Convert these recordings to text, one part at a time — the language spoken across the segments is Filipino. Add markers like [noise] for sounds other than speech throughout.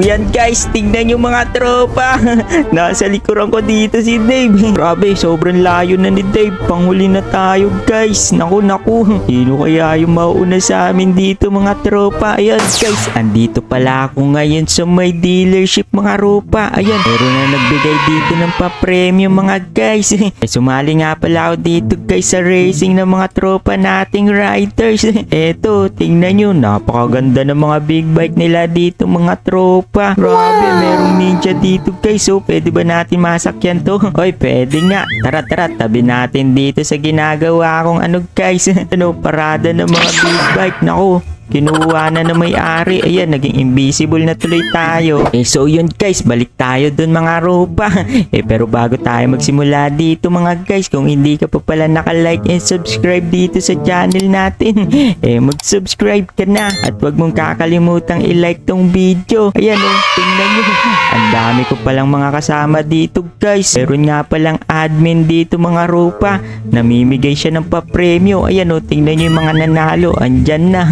Yan guys, tingnan yung mga tropa. [laughs] Nasa likuran ko dito si Dave. [laughs] Grabe, sobrang layo na ni Dave. Panghuli na tayo guys. Naku, naku. [laughs] Sino kaya yung mauuna sa amin dito mga tropa? Ayan guys, andito pala ako ngayon sa may dealership mga tropa. Ayan, meron na nagbigay dito ng pa-premium mga guys. Sumali nga pala ako dito guys sa racing ng mga tropa nating riders. Eto, tingnan nyo, napakaganda ng mga big bike nila dito mga tropa. Grabe, merong ninja dito guys. So, pwede ba natin masakyan to? [laughs] Hoy, pwede nga. Tara, tara, tabi natin dito sa ginagawa kong ano guys. [laughs] ano, parada ng mga big bike. Nako, Kinuha na na may-ari. Ayan, naging invisible na tuloy tayo. Eh, so yun guys, balik tayo dun mga ropa. [laughs] eh, pero bago tayo magsimula dito mga guys, kung hindi ka pa pala naka-like and subscribe dito sa channel natin, [laughs] eh, mag-subscribe ka na. At wag mong kakalimutang i-like tong video. Ayan oh, tingnan nyo. [laughs] Ang dami ko palang mga kasama dito guys. Meron nga palang admin dito mga ropa. Namimigay siya ng pa-premyo. Ayan oh, tingnan nyo yung mga nanalo. Andyan na.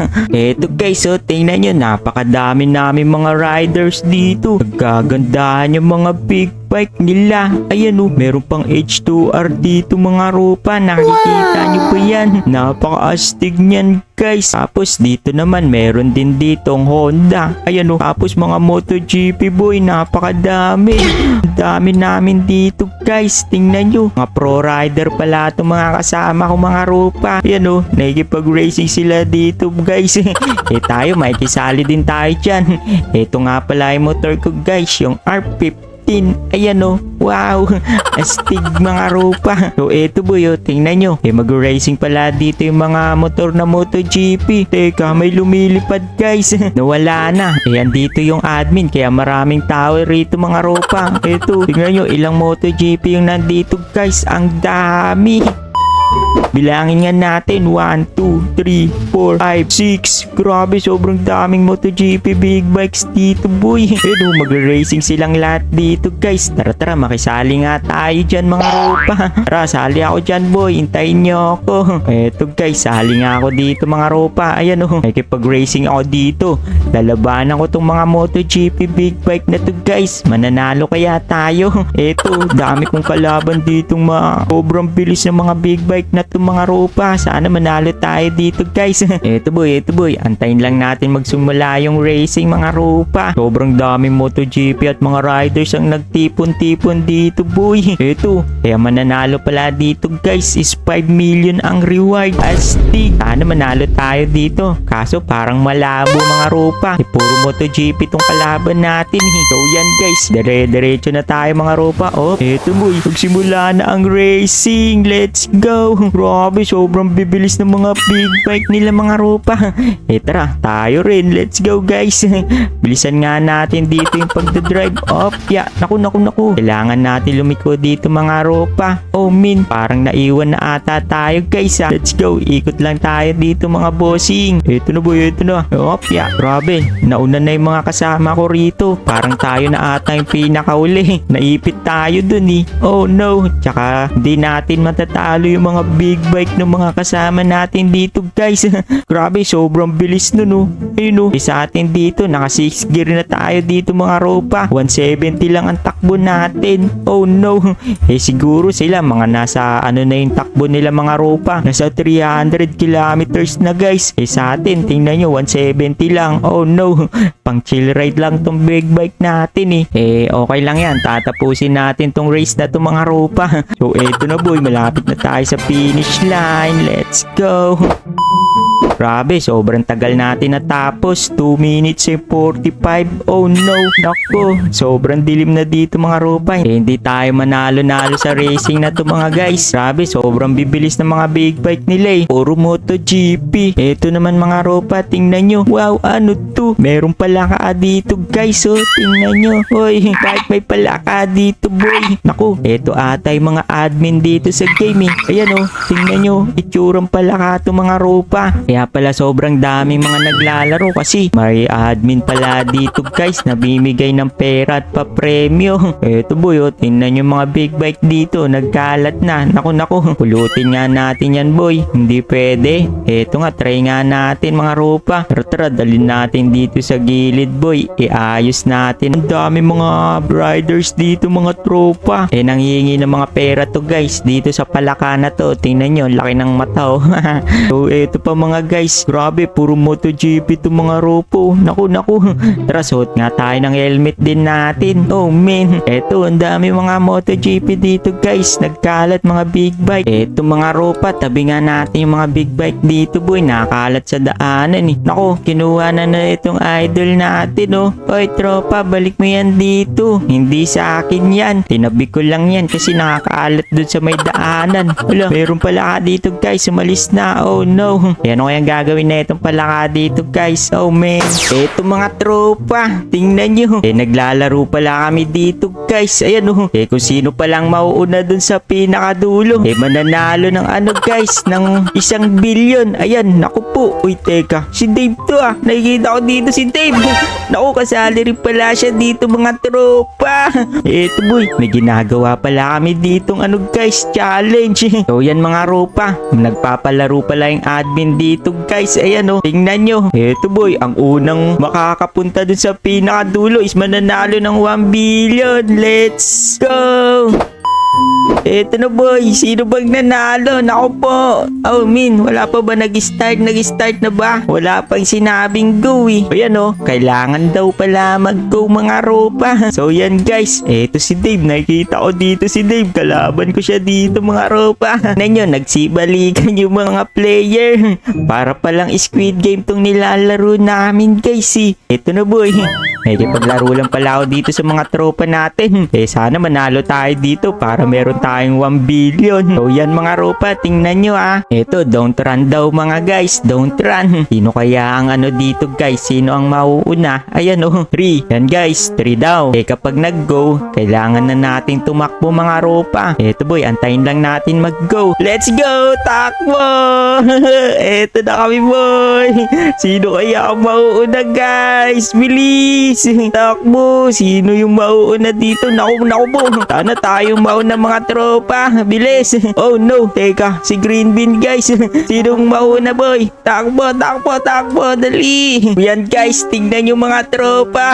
Eto guys, oh, tingnan nyo, napakadami namin mga riders dito. Nagkagandahan yung mga big bike nila. Ayan oh, meron pang H2R dito mga ropa. Nakikita nyo ba yan? Napaka-astig niyan guys. Tapos dito naman, meron din ditong Honda. Ayan oh, tapos mga MotoGP boy, napakadami. Dami namin dito guys. Tingnan nyo, mga pro rider pala itong mga kasama ko mga ropa. Ayan oh, nakikipag-racing sila dito guys. [laughs] eh tayo, makikisali din tayo dyan. Ito nga pala yung motor ko guys, yung R50. Ayan o. Wow. [laughs] Astig mga ropa. So eto boy o. Tingnan nyo. Eh mag-racing pala dito yung mga motor na MotoGP. Teka may lumilipad guys. [laughs] Nawala na. Eh andito yung admin. Kaya maraming tao rito mga ropa. Eto. Tingnan nyo ilang MotoGP yung nandito guys. Ang dami. Bilangin nga natin 1, 2, 3, 4, 5, 6 Grabe sobrang daming MotoGP big bikes dito boy. [laughs] Pero magre-racing silang lahat dito guys. Tara tara makisali nga tayo dyan mga ropa. [laughs] Tara sali ako dyan boy. Hintayin nyo ako. [laughs] Eto guys sali nga ako dito mga ropa. Ayan oh Nakikipag-racing ako dito. Lalabanan ko tong mga MotoGP big bike na to guys. Mananalo kaya tayo? Eto dami kong kalaban ditong mga sobrang bilis ng mga big bike na to mga ropa. Sana manalo tayo dito guys. [laughs] eto boy, eto boy. Antayin lang natin magsimula yung racing mga ropa. Sobrang daming MotoGP at mga riders ang nagtipon-tipon dito boy. [laughs] Eto, kaya mananalo pala dito guys is 5 million ang reward. Astig. Sana manalo tayo dito. Kaso parang malabo mga ropa. Eh, puro MotoGP tong kalaban natin. eh. So yan guys, dire-diretso na tayo mga ropa. Oh, eto boy, magsimula na ang racing. Let's go. [laughs] Grabe, sobrang bibilis ng mga big bike nila mga ropa. [laughs] Eh tara, tayo rin. Let's go guys. [laughs] Bilisan nga natin dito yung pagdadrive. Op, ya. Naku, naku, naku. Kailangan natin lumiko dito mga ropa. Oh min, parang naiwan na ata tayo guys ha. Let's go. Ikot lang tayo dito mga bossing. Ito na boy, ito na. Op, ya. Grabe, nauna na yung mga kasama ko rito. Parang tayo na ata yung pinakauli. [laughs] Naipit tayo dun eh. Oh no. Tsaka, hindi natin matatalo yung mga big bike ng mga kasama natin dito guys. [laughs] Grabe, sobrang bilis nun oh. Ayun oh. Eh, sa atin dito, naka 6 gear na tayo dito mga ropa. 170 lang ang takbo natin. Oh no. [laughs] Eh siguro sila mga nasa ano na yung takbo nila mga ropa. Nasa 300 kilometers na guys. Eh sa atin, tingnan nyo, 170 lang. Oh no. [laughs] Pang chill ride lang tong big bike natin eh. Eh okay lang yan. Tatapusin natin tong race na to mga ropa. So eto na boy, malapit na tayo sa finish line. Let's go. Grabe, sobrang tagal natin natapos. 2 minutes and 45. Oh no, nako. Sobrang dilim na dito mga ropa. Eh, hindi tayo manalo-nalo sa racing na to mga guys. Grabe, sobrang bibilis ng mga big bike nila eh. Puro MotoGP. Ito naman mga ropa, tingnan nyo. Wow, ano? Meron pala ka dito guys, oh. Tingnan nyo. Hoy, bakit may pala ka dito boy? Naku, eto ata yung mga admin dito sa game eh. Ayan oh, tingnan nyo. Itsurang pala ka to mga ropa. Kaya pala sobrang daming mga naglalaro kasi may admin pala dito guys na bimigay ng pera at pa-premyo. [laughs] Eto boy, oh, tingnan yung mga big bike dito, nagkalat na. Naku naku, pulutin nga natin yan boy. Hindi pwede. Eto nga, try nga natin mga ropa. Tara tara, dalhin natin dito sa gilid boy. Iayos natin. Ang dami mga riders dito mga tropa. Eh nanghihingi ng mga pera to guys. Dito sa palaka na to. Tingnan nyo, laki ng mata oh. so [laughs] eto pa mga guys. Grabe, puro MotoGP to mga ropo. Naku, naku. [laughs] Tara, suot nga tayo ng helmet din natin. Oh man. Eto, ang dami mga MotoGP dito guys. Nagkalat mga big bike. Eto mga ropa, tabi nga natin yung mga big bike dito boy. Nakakalat sa daanan eh. Naku, kinuha na na itong idol natin oh. Oy tropa, balik mo yan dito. Hindi sa akin yan. Tinabi ko lang yan kasi nakakaalat dun sa may daanan. Wala, meron pala ka dito guys. Umalis na. Oh no. Eh, ano kayang gagawin na itong palaka dito guys? Oh man. Eto mga tropa. Tingnan nyo. Eh naglalaro pala kami dito guys. Ayan oh. Eh kung sino palang mauuna dun sa pinakadulo. Eh mananalo ng ano guys. Ng isang bilyon. Ayan. Naku po. Uy teka. Si Dave to ah. Nakikita ko dito si Dave. Naku kasali rin pala siya dito mga tropa. Eto boy. May ginagawa pala kami ditong ano guys. Challenge. [laughs] So yan mga ropa. Nagpapalaro pala yung admin dito guys. Ayan oh. Tingnan nyo. Eto boy. Ang unang makakapunta dun sa pinakadulo is mananalo ng 1 billion. Let's go! Eto na boy, sino bang nanalo? Nako po. Oh min, wala pa ba nag-start? Nag-start na ba? Wala pang sinabing go eh. O yan oh, kailangan daw pala mag-go mga ropa. [laughs] So yan guys, eto si Dave. Nakikita ko dito si Dave. Kalaban ko siya dito mga ropa. [laughs] Nanyo, nagsibalikan yung mga player. [laughs] Para palang squid game tong nilalaro namin guys eh. Eto na boy. Nakikipaglaro lang pala ako dito sa mga tropa natin. Eh sana manalo tayo dito para meron tayong 1 billion. So yan mga tropa, tingnan nyo ah. Ito, don't run daw mga guys, don't run. Sino kaya ang ano dito guys? Sino ang mauuna? Ayan oh, 3. Yan guys, 3 daw. Eh kapag nag-go, kailangan na nating tumakbo mga tropa. Ito boy, antayin lang natin mag-go. Let's go! Takbo! [laughs] Ito na kami boy! Sino kaya ang mauuna guys? Bilis! Takbo! Sino yung mauuna dito? Naku, naku po! Sana tayong mauna mga tropa! Bilis! Oh no! Teka, si Green Bean guys! Sinong mauna boy? Takbo, takbo, takbo! Dali! Yan guys, tingnan yung mga tropa!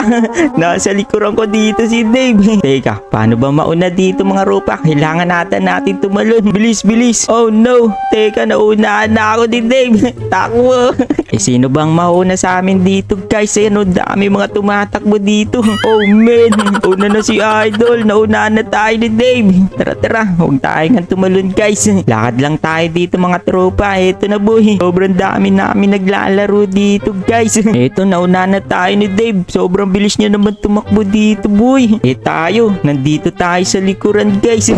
Nasa likuran ko dito si Dave! Teka, paano ba mauna dito mga tropa? Kailangan natin natin tumalon! Bilis, bilis! Oh no! Teka, naunahan na ako ni Dave! Takbo! eh sino bang mauna sa amin dito guys? Ayan o, dami mga tumatakbo dito. Oh man, una na si Idol. Nauna na tayo ni Dave. Tara tara, huwag tayo nga tumalon guys. Lakad lang tayo dito mga tropa. Eto na boy. Sobrang dami namin naglalaro dito guys. Eto, nauna na tayo ni Dave. Sobrang bilis niya naman tumakbo dito boy. Eh tayo, nandito tayo sa likuran guys.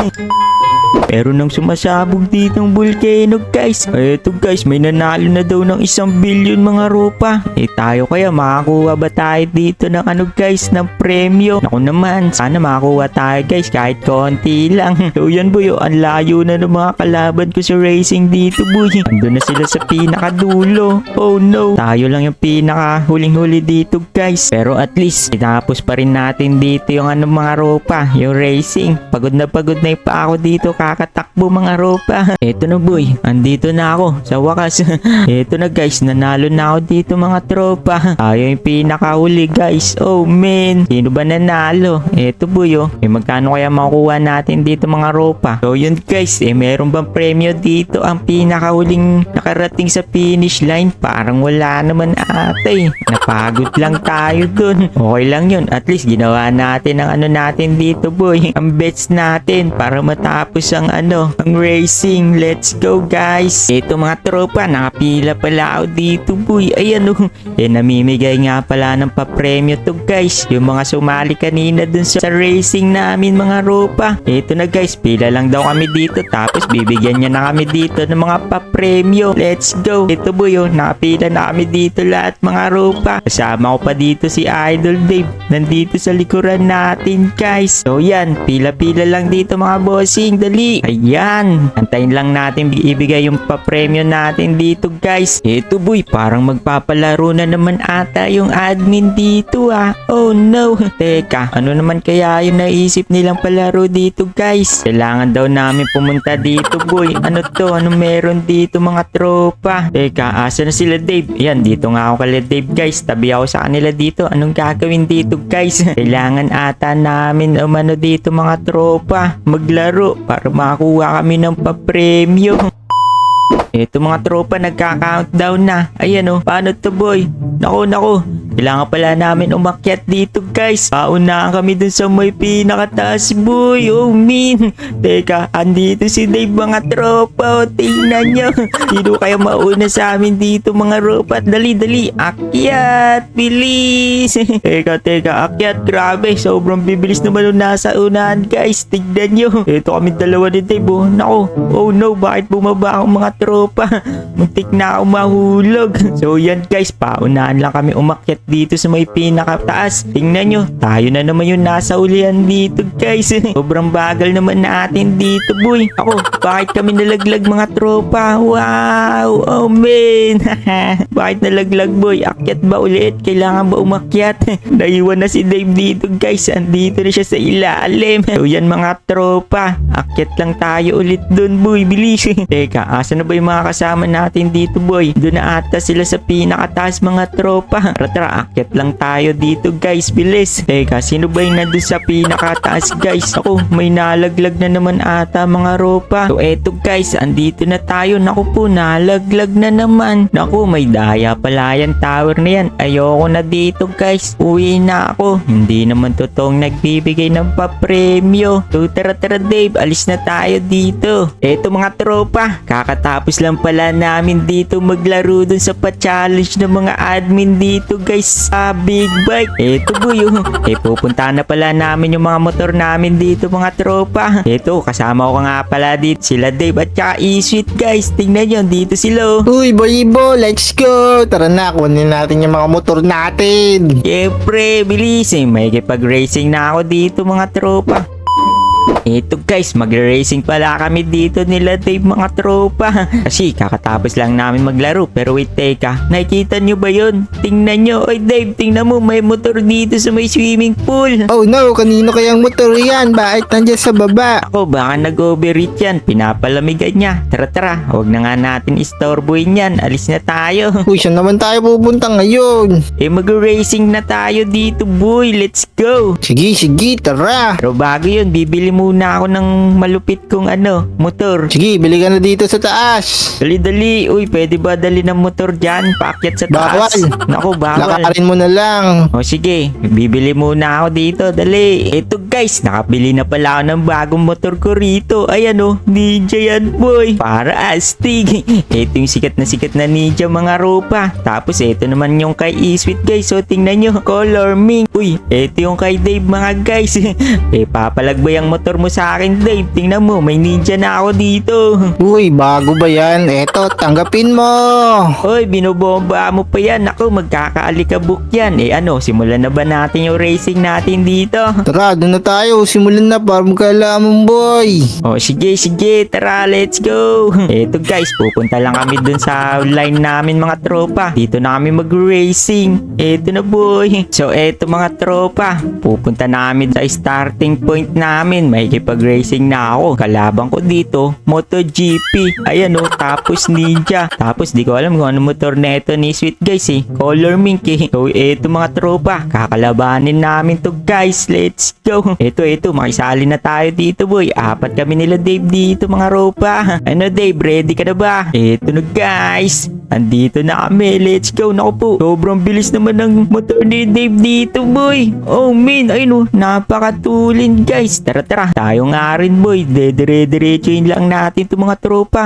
Pero nang sumasabog ditong volcano guys. Eto guys, may nanalo na daw ng isang billion mga ropa. Eh tayo kaya makakuha ba tayo dito ng ano guys, ng premyo? Naku naman, sana makakuha tayo guys kahit konti lang. [laughs] So yan boy, oh, ang layo na ng mga kalaban ko sa racing dito boy. Ando na sila sa pinakadulo. Oh no, tayo lang yung pinaka huling-huli dito guys. Pero at least, tinapos pa rin natin dito yung ano mga ropa, yung racing. Pagod na pagod na yung ako dito kakatakbo mga ropa. [laughs] Eto na boy, andito na ako sa wakas. [laughs] Eto na guys, nanalo na ako dito mga tropa. Tayo yung pinakahuli guys. Oh man, sino ba nanalo? Eto boy oh, eh magkano kaya makukuha natin dito mga ropa? So yun guys, eh meron bang premyo dito ang pinakahuling nakarating sa finish line? Parang wala naman ata eh. Napagod lang tayo dun. Okay lang yun, at least ginawa natin ang ano natin dito boy. [laughs] Ang bets natin para matapos ang ano, ang racing. Let's go guys. Ito mga tropa, nakapila pala ako dito boy. Ayan oh. Eh namimigay nga pala ng papremyo to guys. Yung mga sumali kanina dun sa, sa racing namin mga ropa. Ito na guys, pila lang daw kami dito. Tapos bibigyan niya na kami dito ng mga papremyo. Let's go. Ito boy oh, nakapila na kami dito lahat mga ropa. Kasama ko pa dito si Idol Dave. Nandito sa likuran natin guys. So yan, pila-pila lang dito mga bossing. Dali dali. Ayan. Antayin lang natin ibigay yung papremyo natin dito guys. Eto boy, parang magpapalaro na naman ata yung admin dito ah. Oh no. [laughs] Teka, ano naman kaya yung naisip nilang palaro dito guys? Kailangan daw namin pumunta dito boy. Ano to? Ano meron dito mga tropa? Teka, asa na sila Dave? Yan, dito nga ako kala Dave guys. Tabi ako sa kanila dito. Anong gagawin dito guys? [laughs] Kailangan ata namin umano dito mga tropa. Maglaro para makakuha kami ng papremyo. Ito mga tropa nagka-countdown na. Ayan oh, paano to boy? Nako, nako. Kailangan pala namin umakyat dito guys. Paunahan kami dun sa may pinakataas boy. Oh min. [laughs] Teka, andito si Dave mga tropa. Oh, tingnan nyo. [laughs] Sino kaya mauna sa amin dito mga ropat? Dali, dali. Akyat. Bilis. [laughs] teka, teka. Akyat. Grabe. Sobrang bibilis naman nung nasa unahan guys. Tignan nyo. Ito kami dalawa ni Dave. Oh, nako. Oh no, bakit bumaba ang mga tropa? Muntik na ako mahulog. So yan guys, paunahan lang kami umakyat dito sa may pinakataas. Tingnan nyo, tayo na naman yung nasa ulian dito guys. [laughs] Sobrang bagal naman natin dito boy. Ako, bakit kami nalaglag mga tropa? Wow, oh man. [laughs] bakit nalaglag boy? Akyat ba ulit? Kailangan ba umakyat? [laughs] Naiwan na si Dave dito guys. Andito na siya sa ilalim. So yan mga tropa. Akyat lang tayo ulit dun boy. Bilis. Teka, asa na ba yung mga kasama natin dito boy? Doon na ata sila sa pinakataas mga tropa. Tara tara, akyat lang tayo dito guys. Bilis. Teka, sino ba yung nandun sa pinakataas guys? Ako, may nalaglag na naman ata mga ropa. So eto guys, andito na tayo. Naku po, nalaglag na naman. Naku, may daya pala yan tower na yan. Ayoko na dito guys. Uwi na ako. Hindi naman totoong nagbibigay ng papremyo. So tara tara Dave, alis na tayo dito. Eto mga tropa, kakatapos lang pala namin dito maglaro dun sa pa-challenge ng mga admin dito guys sa big bike. Eto boy oh. Eh pupunta na pala namin yung mga motor namin dito mga tropa. Eto kasama ko nga pala dito sila Dave at saka E-Sweet guys. Tingnan nyo dito sila. Uy, Boyibo, let's go! Tara na, kunin natin yung mga motor natin. Siyempre, bilis eh. May kipag-racing na ako dito mga tropa. Ito guys, mag-racing pala kami dito nila Dave mga tropa. [laughs] Kasi kakatapos lang namin maglaro. Pero wait, teka. Nakikita nyo ba yun? Tingnan nyo. Oy Dave, tingnan mo. May motor dito sa may swimming pool. Oh no, kanino kayang motor yan? Bakit nandiyan sa baba? Ako, baka nag-overheat yan. Pinapalamigan niya. Tara, tara. Huwag na nga natin istorbohin yan. Alis na tayo. [laughs] Uy, saan naman tayo pupunta ngayon? Eh, mag-racing na tayo dito, boy. Let's go. Sige, sige, tara. Pero bago yun, bibili muna ako ng malupit kong ano, motor. Sige, bili ka na dito sa taas. Dali, dali. Uy, pwede ba dali ng motor dyan? Paakyat sa taas. Bawal. Naku, bawal. Lakarin mo na lang. O sige, bibili muna ako dito. Dali. Ito guys, nakabili na pala ako ng bagong motor ko rito. Ayan o, ninja yan boy. Para astig. [laughs] Ito yung sikat na sikat na ninja mga ropa. Tapos ito naman yung kay Isweet guys. So tingnan nyo, [laughs] color mink. Uy, ito yung kay Dave mga guys. [laughs] eh, papalag ba yung motor mo sa akin Dave? Tingnan mo, may ninja na ako dito. Uy, bago ba yan? Eto, tanggapin mo. Hoy, binobomba mo pa yan. Ako, magkakaalikabok yan. Eh ano, simulan na ba natin yung racing natin dito? Tara, doon na tayo. Simulan na para magkalaman, boy. O sige, sige, tara, let's go. [laughs] Eto guys, pupunta lang kami dun sa line namin mga tropa. Dito na kami mag-racing. Eto na boy. [laughs] So eto mga tropa, pupunta namin sa starting point namin. May kipag-racing na ako. Kalaban ko dito, MotoGP. Ayan o, tapos Ninja. Tapos di ko alam kung ano motor na ito ni Sweet guys eh. Color Mink eh. So eto mga tropa, kakalabanin namin to guys. Let's go. [laughs] Eto, eto, makisali na tayo dito boy. Apat kami nila Dave dito mga ropa. [laughs] Ano Dave, ready ka na ba? Eto na guys. Andito na kami. Let's go. Naku po. Sobrang bilis naman ng motor ni Dave dito boy. Oh man, ay no. Napakatulin guys. Tara tara. Tayo nga rin boy. Dedire-diretsuin lang natin itong mga tropa.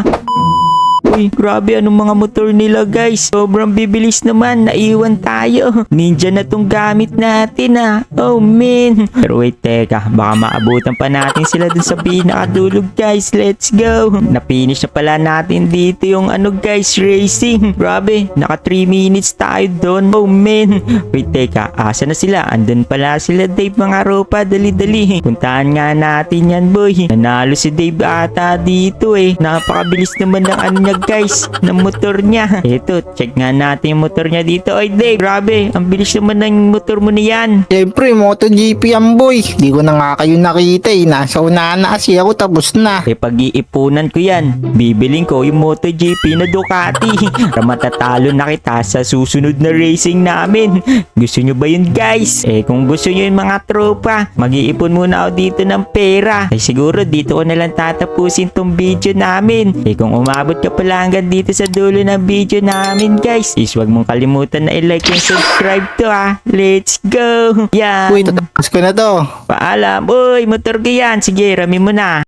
Uy, grabe anong mga motor nila guys. Sobrang bibilis naman. Naiwan tayo. Ninja na tong gamit natin ah. Oh man. Pero wait, teka. Baka maabutan pa natin sila dun sa pinakadulog guys. Let's go. Napinish na pala natin dito yung ano guys, racing. Grabe, naka 3 minutes tayo doon. Oh man. Wait, teka. Asa na sila? Andun pala sila Dave mga ropa. Dali-dali. Puntahan nga natin yan boy. Nanalo si Dave ata dito eh. Napakabilis naman ng ano niya guys. Ng motor niya. Eto, check nga natin yung motor niya dito. Oy Dave, grabe. Ang bilis naman ng motor mo niyan. Siyempre, MotoGP yan boy. Di ko na nga kayo nakita eh. Nasa unahan na kasi ako tapos na. Eh pag-iipunan ko yan. Bibiling ko yung MotoGP na Ducati. [laughs] Para matatalo na kita sa susunod na racing namin. Gusto nyo ba yun guys? Eh kung gusto nyo yung mga tropa, mag-iipon muna ako dito ng pera. Eh siguro dito ko na lang tatapusin tong video namin. Eh kung umabot ka pala hanggang dito sa dulo ng video namin guys, is wag mong kalimutan na i-like and subscribe to ah. Let's go! Yan! Uy, tatapos ko na to. Paalam! Uy, motor ko yan! Sige, rami mo na!